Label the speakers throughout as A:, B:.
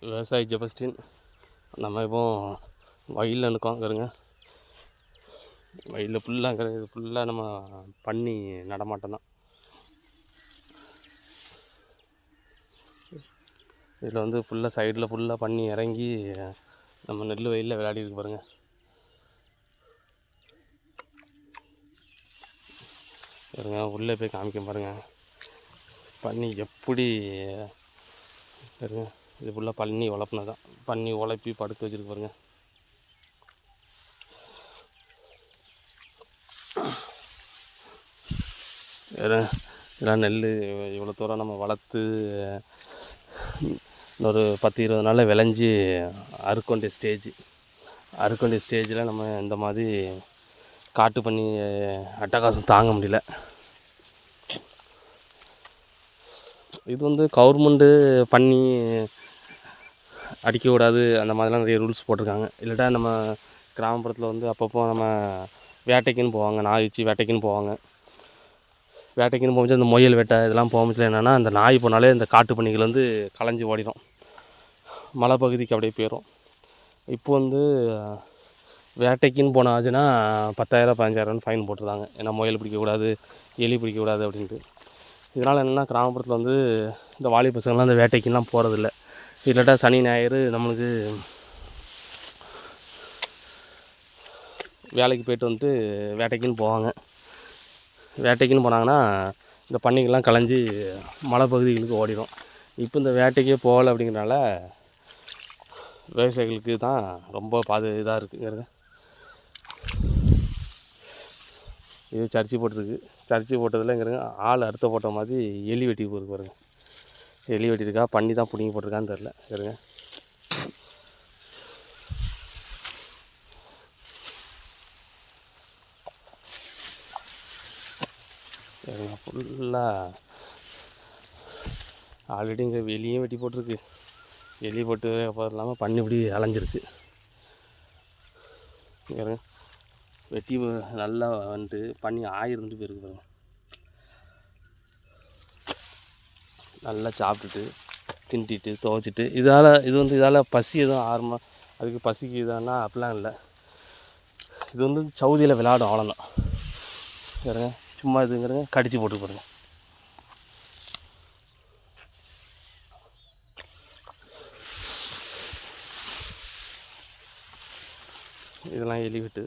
A: விவசாயி ஜெபஸ்டின். நம்ம இப்போ வயலில் இருக்கோம் இருங்க வயலில் ஃபுல்லாக இது ஃபுல்லாக நம்ம பண்ணி நடமாட்டம் தான். இதில் வந்து ஃபுல்லாக சைடில் ஃபுல்லாக பண்ணி இறங்கி நம்ம நெல் வயலில் விளையாடிட்டு பாருங்கள் பாருங்க. பாருங்க உள்ளே போய் காமிக்க பாருங்க. பண்ணி எப்படி பாருங்கள் இது ஃபுல்லாக பண்ணி உழப்புனது தான் பண்ணி உழப்பி படுக்க வச்சுருக்கு பாருங்க. இதெல்லாம் நெல் இவ்வளோ தூரம் நம்ம வளர்த்து ஒரு பத்து இருபது நாளில் விளைஞ்சி அறுக்கொண்ட ஸ்டேஜ் அறுக்கொண்ட ஸ்டேஜில் நம்ம இந்த மாதிரி காட்டு பண்ணி அட்டகாசம் தாங்க முடியல. இது வந்து கவர்மெண்ட்டு பண்ணி அடிக்கக்கூடாது அந்த மாதிரிலாம் நிறைய ரூல்ஸ் போட்டிருக்காங்க. இல்லாட்டா நம்ம கிராமப்புறத்தில் வந்து அப்பப்போ நம்ம வேட்டைக்குன்னு போவாங்க நாய் வச்சு வேட்டைக்குன்னு போவாங்க. வேட்டைக்குன்னு போகும்போது அந்த முயல் வேட்டை இதெல்லாம் போகும்போது என்னென்னா அந்த நாய் போனாலே இந்த காட்டு பன்னிகள் வந்து களைஞ்சி ஓடிடும் மலைப்பகுதிக்கு அப்படியே போயிடும் இப்போ வந்து வேட்டைக்குன்னு போனாச்சுன்னா பத்தாயிரம் பதினஞ்சாயிரம்னு ஃபைன் போட்டுருந்தாங்க ஏன்னா முயல் பிடிக்கக்கூடாது எலி பிடிக்கக்கூடாது அப்படின்ட்டு. இதனால் என்னென்னா கிராமப்புறத்தில் வந்து இந்த வாலி பசங்கள்லாம் இந்த வேட்டைக்குலாம் போகிறதில்ல இல்லாட்டா சனி ஞாயிறு நம்மளுக்கு வேலைக்கு போயிட்டு வந்துட்டு வேட்டைக்குன்னு போவாங்க. வேட்டைக்குன்னு போனாங்கன்னா இந்த பண்ணிக்கெல்லாம் கலைஞ்சி மலைப்பகுதிகளுக்கு ஓடிடும் இப்போ இந்த வேட்டைக்கே போகலை அப்படிங்கிறனால விவசாயிகளுக்கு தான் ரொம்ப பாது இதாக இருக்குங்கிறது. இது சர்ச்சி போட்டிருக்கு சர்ச்சி போட்டதுலங்கிறங்க ஆள் அறுத்த போட்ட மாதிரி எலி வெட்டி போயிருக்கு பாருங்கள் எலி வெட்டியிருக்கா? பண்ணி தான் பிடிங்கி போட்டிருக்கான்னு தெரில இருங்க. சரிங்க ஃபுல்லாக ஆல்ரெடி இங்கே வெளியும் வெட்டி போட்டிருக்கு. எலி போட்டு அப்புறம் இல்லாமல் பண்ணி இப்படி அலைஞ்சிருக்கு. வெட்டி நல்லா வந்துட்டு பண்ணி ஆயிருந்துட்டு போயிருக்கு பாருங்க. நல்லா சாப்பிட்டுட்டு திண்டிட்டு துவைச்சிட்டு இதால் இது வந்து இதால் பசி எதுவும் ஆரம்ப அதுக்கு பசிக்கு இதானா? அப்படிலாம் இல்லை. இது வந்து சவுதியில் விளையாடும் அவ்வளோதான் பாருங்க சும்மா இதுங்கிறங்க கடிச்சு போட்டு பாருங்க. இதெல்லாம் எலி விட்டு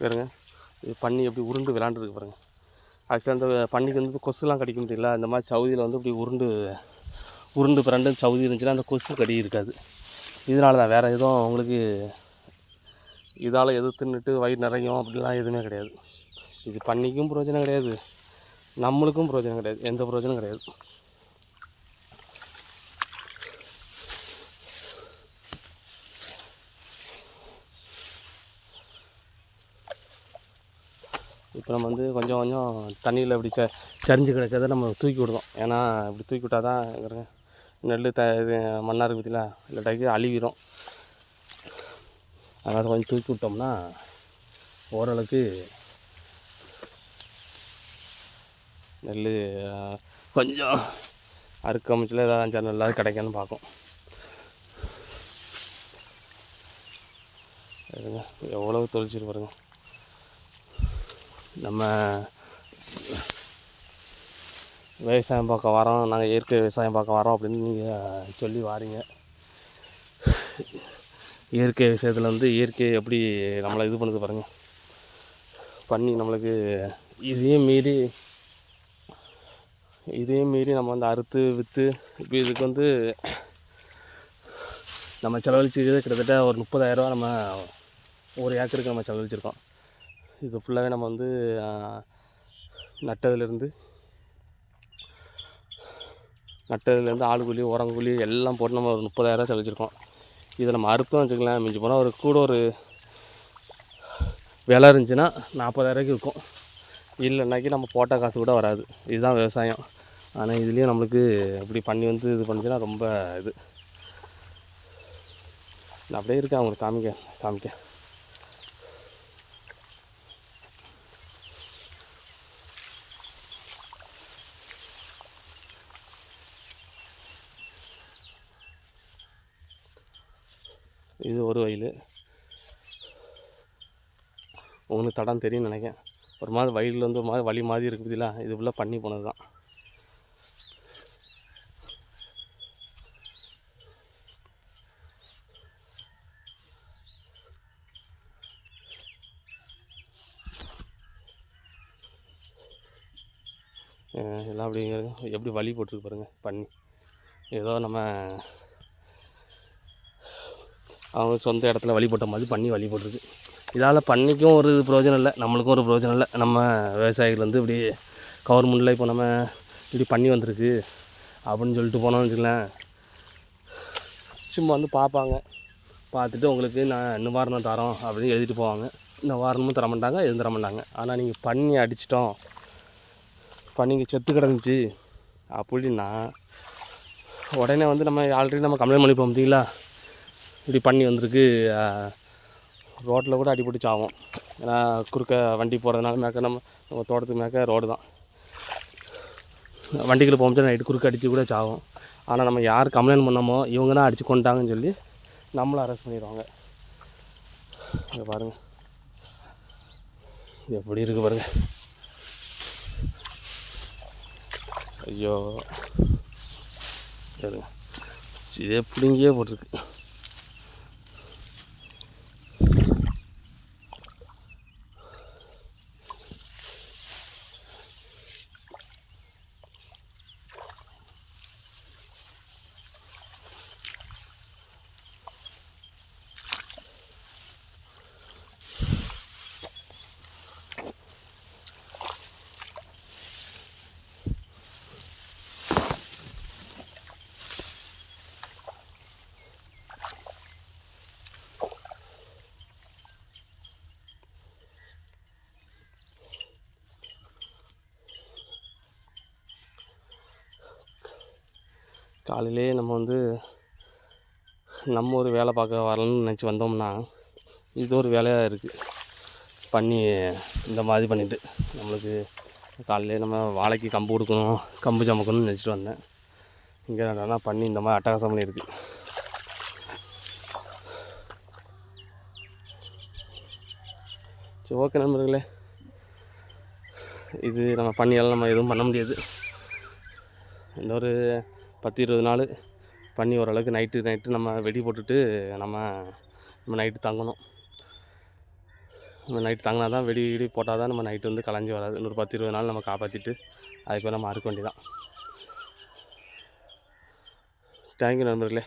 A: பாருங்க இது பண்ணி எப்படி உருண்டு விளாண்டுருக்கு பாருங்க. ஆக்சுவலாக அந்த பண்ணிக்கு வந்து கொசுலாம் கடிக்க முடியல. அந்த மாதிரி சவுதியில் வந்து இப்படி உருண்டு உருண்டு பிறண்டு சவுதி இருந்துச்சுன்னா அந்த கொசு கடி இருக்காது. இதனால தான் வேறு எதுவும் அவங்களுக்கு இதால் எது தின்னுட்டு வயிறு நிறையும் அப்படிலாம் எதுவுமே கிடையாது. இது பண்ணிக்கும் பிரயோஜனம் கிடையாது. நம்மளுக்கும் பிரயோஜனம் கிடையாது. எந்த பிரயோஜனம் கிடையாது. இப்போ நம்ம வந்து கொஞ்சம் கொஞ்சம் தண்ணியில் இப்படி ச சரிஞ்சு கிடக்கிறத நம்ம தூக்கி விடுவோம் ஏன்னா இப்படி தூக்கி விட்டால் தான் நெல் த இது மண்ணாக இருக்குது பற்றில இல்லாட்டாக்கி அழுவிடும் அதனால் கொஞ்சம் தூக்கி விட்டோம்னா ஓரளவுக்கு நெல் கொஞ்சம் அறுக்க அமைச்சில் ஏதாவது அஞ்சாறு நல்லா கிடைக்கும்னு பார்க்கும். எவ்வளவு எவ்வளோ தொழிச்சிட்டு நம்ம விவசாயம் பார்க்க வரோம் நாங்கள் இயற்கை விவசாயம் பார்க்க வரோம் அப்படின்னு நீங்கள் சொல்லி வாரீங்க. இயற்கை விஷயத்தில் வந்து இயற்கை எப்படி நம்மளை இது பண்ணுது பாருங்கள் பண்ணி நம்மளுக்கு இதையும் மீறி இதையும் மீறி நம்ம வந்து அறுத்து விற்று இப்போ இதுக்கு வந்து நம்ம செலவழிச்சிருக்கிறது கிட்டத்தட்ட ஒரு முப்பதாயிரரூவா நம்ம ஒரு ஏக்கருக்கு நம்ம செலவழிச்சிருக்கோம். இது ஃபுல்லாகவே நம்ம வந்து நட்டதுலேருந்து நட்டதுலேருந்து ஆள் கூலி எல்லாம் போட்டு நம்ம ஒரு முப்பதாயிரரூவா செலவிச்சிருக்கோம். இதை நம்ம அறுத்தோம் வச்சுக்கலாம் மிஞ்சி போனால் ஒரு கூட ஒரு விலை இருந்துச்சுன்னா நாற்பதாயிரூவாய்க்கு இருக்கும் இல்லைன்னாக்கி நம்ம போட்ட காசு கூட வராது. இதுதான் விவசாயம். ஆனால் இதுலேயும் நம்மளுக்கு இப்படி பண்ணி வந்து இது பண்ணுச்சுன்னா ரொம்ப இது. நான் அப்படியே இருக்கேன் அவங்களுக்கு காமிக்க காமிக்க. இது ஒரு வயல். உங்களுக்கு தடம் தெரியும்னு நினைக்கிறேன். ஒரு மாதிரி வயலில் வந்து ஒரு மாதிரி வழி மாதிரி இருக்குதுல இது ஃபுல்லாக பண்ணி போனது தான் எல்லாம் அப்படிங்கிறது எப்படி வழி போட்டிருக்கு பாருங்க. பண்ணி. ஏதோ நம்ம அவங்க சொந்த இடத்துல வழிபட்ட மாதிரி பண்ணி வழிபட்டிருக்கு இதால் பண்ணிக்கும் ஒரு பிரயோஜனம் இல்லை. நம்மளுக்கும் ஒரு பிரயோஜனம் இல்லை. நம்ம விவசாயிகள் வந்து இப்படி கவர்மெண்ட்டில் இப்போ நம்ம இப்படி பண்ணி வந்திருக்கு. அப்படின்னு சொல்லிட்டு போனோம்னு வச்சுக்கலாம் சும்மா வந்து பார்ப்பாங்க. பார்த்துட்டு உங்களுக்கு நான் நிவாரணம் தரோம் அப்படின்னு எழுதிட்டு போவாங்க. நிவாரணமும் தர மாட்டாங்க எதுவும் தர மாட்டாங்க. ஆனால் நீங்கள் பண்ணி அடிச்சிட்டோம். பண்ணிங்க செத்து கிடந்துச்சு. அப்படின்னா உடனே வந்து நம்ம ஆல்ரெடி நம்ம கம்ப்ளைண்ட் பண்ணிப்போம் பார்த்தீங்களா? இப்படி பண்ணி வந்திருக்கு. ரோட்டில் கூட அடிபட்டு சாவும். ஏன்னா குறுக்க வண்டி போகிறதுனால மேக்க நம்ம நம்ம தோட்டத்துக்கு மேக்க ரோடு தான். வண்டிகளை போகும்போது நைட்டு குறுக்க அடித்து கூட சாகும் ஆனால் நம்ம யார் கம்ப்ளைண்ட் பண்ணோமோ இவங்க தான் அடித்து கொண்டாங்கன்னு சொல்லி நம்மளை அரெஸ்ட் பண்ணிடுவாங்க. இங்கே பாருங்கள் எப்படி இருக்குது பாருங்கள் ஐயோ. சரிங்க இதே பிடிங்கியே போட்டிருக்கு. காலையிலே நம்ம வந்து நம்ம ஒரு வேலை பார்க்க வரலன்னு நினச்சி வந்தோம்னா இது ஒரு வேலையாக இருக்குது பண்ணி இந்த மாதிரி பண்ணிட்டு நம்மளுக்கு காலையிலே நம்ம வாழைக்கு கம்பு கொடுக்கணும் கம்பு சமக்கணும்னு நினச்சிட்டு வந்தேன். இங்கே என்னன்னா பண்ணி இந்த மாதிரி அட்டகாசம் பண்ணியிருக்கு. சரி ஓகே நண்பர்களே. இது நம்ம பண்ணியால் நம்ம எதுவும் பண்ண முடியாது. இன்னொரு பத்து இருபது நாள் பண்ணி ஓரளவுக்கு நைட்டு நைட்டு நம்ம வெடி போட்டுட்டு நம்ம நம்ம நைட்டு தங்கணும். நம்ம நைட்டு தங்கினா தான் வெடி வெடி போட்டால் தான் நம்ம நைட்டு வந்து கலைஞ்சி வராது. இன்னொரு பத்து இருபது நாள் நம்ம காப்பாற்றிட்டு அதுக்கு நம்ம அறுக்க வேண்டியதான் தேங்க்யூ நண்பர்களே.